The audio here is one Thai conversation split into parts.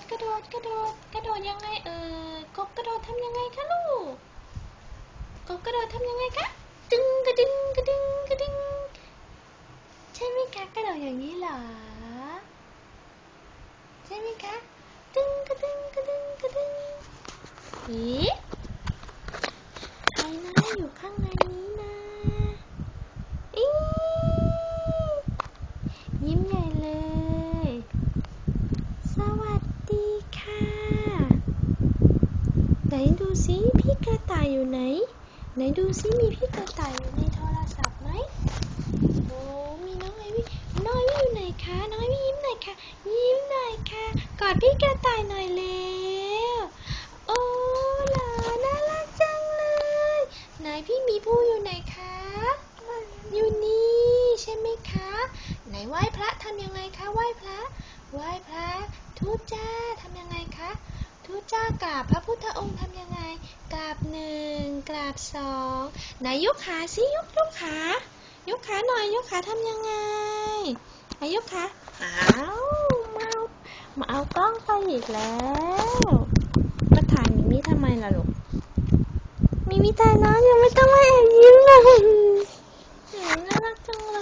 ดกระโดดกระโดดกระโดดยังไงเออกบกระโดดทำยังไงคะลูกกบกระโดดทำยังไงคะดึงกระดึงกระดึงกระดึงใช่ไหมคะกระโดดอย่างนี้เหรอใช่ไหมคะดึงกระดึงกระดึงกระดึงอีใครนะอยู่ข้างในนี้นะอียิ้มใหญ่เลย สวัสดีค่ะ ไหนดูซิพี่กระต่ายอยู่ไหน ไหนดูซิมีพี่กระต่ายอยู่ในโทรศัพท์ไหมโอ้มีน้องไอวี่น้องไอวี่อยู่ไหนคะน้องไอวี่ยิ้มหน่อยค่ะ ยิ้มหน่อยค่ะกอดพี่กระต่ายหน่อยเร็วโอ้ล่ะน่ารักจังเลยไหนพี่มีภูอยู่ไหนคะอยู่นี่ใช่ไหมคะ ไหนไหว้พระทำยังไงคะไหว้พระไหว้พระทุจ้า ทุจ้ากราบพระพุทธองค์ทำยังไง กราบหนึ่งกราบสองไหนยกขาสิยกยกขายกขาหน่อยยกขาทำยังไงไหนยกขาอ้าวมาเอามาเอากล้องไปอีกแล้วมาถ่ายมิมิทำไมล่ะลูกมิมิตายน้องยังไม่ต้องมาแอบยิ้มเลยน่ารักจังเล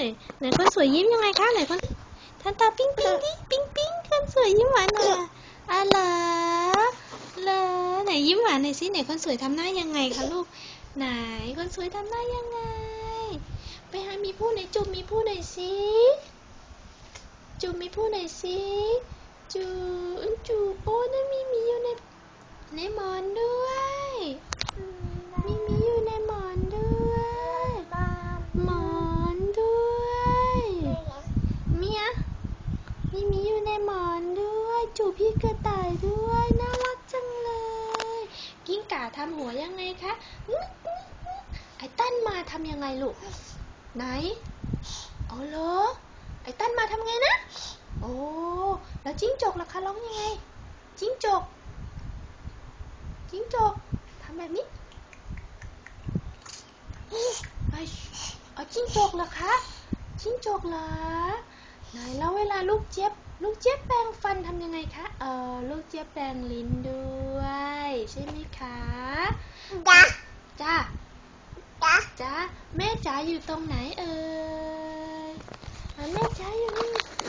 ยไหนคนสวยยิ้มยังไงคะไหนคนทันตาปิ้งปิ้งดิปิ้งปิ้งคนสวยยิ้มหวานหน่อย อะเหรอเหรอไหนยิ้มหวานหน่อยสิไหนคนสวยทำหน้ายังไงคะลูก ไหนคนสวยทำหน้ายังไง ไปหามีผู้ไหนจูบมีผู้ไหนอยสิจูบมีผู้ไหนอยสิจูจูโอ้นั่นมีมีอยู่ในในมอนด้วย มีหมีอยู่ในหมอนด้วย หมอนด้วยเมียมีหมีอยู่ในหมอนด้วย จูบพี่กระต่ายด้วย น่ารักจังเลย กิ้งก่าทำ หัวยังไงคะไอ้ตั้นมาทำยังไงลูก ไหนเอาเหรอไอ้ตั้นมาทำไงนะ โอ้แล้วจิ้งจกล่ะคะร้องยังไง จิ้งจก จิ้งจกทำแบบนี้เอ้เอาจิ้งจกเหรอคะจิ้งจกเหรอไหนแล้วเวลาลูกเจี๊ยบลูกเจี๊ยบแปรงฟันทำยังไงคะ เออลูกเจี๊ยบแปรงลิ้นด้วย ใช่ไหมคะ จ้า จ้า จ้า จ้า แม่จ๋าอยู่ตรงไหนเอ่ยอะแม่จ๋าอยู่นี่